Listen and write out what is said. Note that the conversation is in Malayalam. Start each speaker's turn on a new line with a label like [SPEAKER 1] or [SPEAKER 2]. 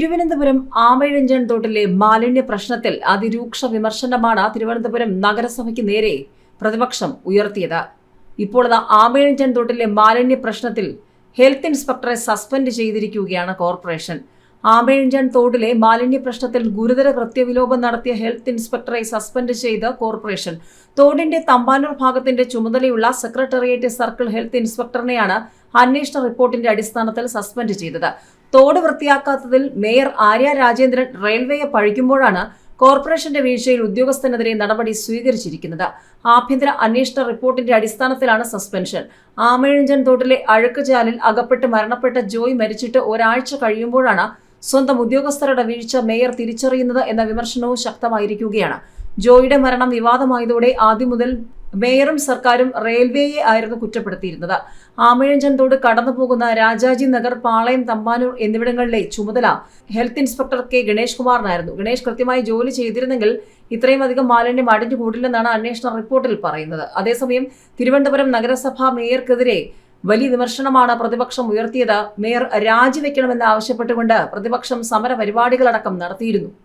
[SPEAKER 1] തിരുവനന്തപുരം ആമയിഴഞ്ചൻ തോട്ടിലെ മാലിന്യ പ്രശ്നത്തിൽ അതിരൂക്ഷ വിമർശനമാണ് തിരുവനന്തപുരം നഗരസഭയ്ക്ക് നേരെ പ്രതിപക്ഷം ഉയർത്തിയത്. ഇപ്പോൾ അത് ആമയിഴഞ്ചൻ തോട്ടിലെ മാലിന്യ പ്രശ്നത്തിൽ ഹെൽത്ത് ഇൻസ്പെക്ടറെ സസ്പെൻഡ് ചെയ്തിരിക്കുകയാണ് കോർപ്പറേഷൻ. ആമയിഴഞ്ചൻ തോട്ടിലെ മാലിന്യ പ്രശ്നത്തിൽ ഗുരുതര കൃത്യവിലോപം നടത്തിയ ഹെൽത്ത് ഇൻസ്പെക്ടറെ സസ്പെൻഡ് ചെയ്ത് കോർപ്പറേഷൻ. തോടിന്റെ തമ്പാനൂർ ഭാഗത്തിന്റെ ചുമതലയുള്ള സെക്രട്ടേറിയറ്റ് സർക്കിൾ ഹെൽത്ത് ഇൻസ്പെക്ടറിനെയാണ് അന്വേഷണ റിപ്പോർട്ടിന്റെ അടിസ്ഥാനത്തിൽ സസ്പെൻഡ് ചെയ്തത്. തോട് വൃത്തിയാക്കാത്തതിൽ മേയർ ആര്യ രാജേന്ദ്രൻ റെയിൽവേയെ പഴിക്കുമ്പോഴാണ് കോർപ്പറേഷന്റെ വീഴ്ചയിൽ ഉദ്യോഗസ്ഥനെതിരെ നടപടി സ്വീകരിച്ചിരിക്കുന്നത്. ആഭ്യന്തര അന്വേഷണ റിപ്പോർട്ടിന്റെ അടിസ്ഥാനത്തിലാണ് സസ്പെൻഷൻ. ആമയിഴഞ്ചൻ തോട്ടിലെ അഴുക്കുചാലിൽ അകപ്പെട്ട് മരണപ്പെട്ട ജോയ് മരിച്ചിട്ട് ഒരാഴ്ച കഴിയുമ്പോഴാണ് സ്വന്തം ഉദ്യോഗസ്ഥരുടെ വീഴ്ച മേയർ തിരിച്ചറിയുന്നത് എന്ന വിമർശനവും ശക്തമായിരിക്കുകയാണ്. ജോയിയുടെ മരണം വിവാദമായതോടെ ആദ്യം മുതൽ മേയറും സർക്കാരും റെയിൽവേയെ ആയിരുന്നു കുറ്റപ്പെടുത്തിയിരുന്നത്. ആമഴഞ്ചന്തോട് കടന്നു പോകുന്ന രാജാജി നഗർ പാളയം തമ്പാനൂർ എന്നിവിടങ്ങളിലെ ചുമതല ഹെൽത്ത് ഇൻസ്പെക്ടർ കെ ഗണേഷ് കുമാറിനായിരുന്നു. ഗണേഷ് കൃത്യമായി ജോലി ചെയ്തിരുന്നെങ്കിൽ ഇത്രയും അധികം മാലിന്യം അടിഞ്ഞുകൂടില്ലെന്നാണ് അന്വേഷണ റിപ്പോർട്ടിൽ പറയുന്നത്. അതേസമയം തിരുവനന്തപുരം നഗരസഭാ മേയർക്കെതിരെ വലിയ വിമർശനമാണ് പ്രതിപക്ഷം ഉയർത്തിയത്. മേയർ രാജിവെക്കണമെന്ന് ആവശ്യപ്പെട്ടുകൊണ്ട് പ്രതിപക്ഷം സമര പരിപാടികളടക്കം നടത്തിയിരുന്നു.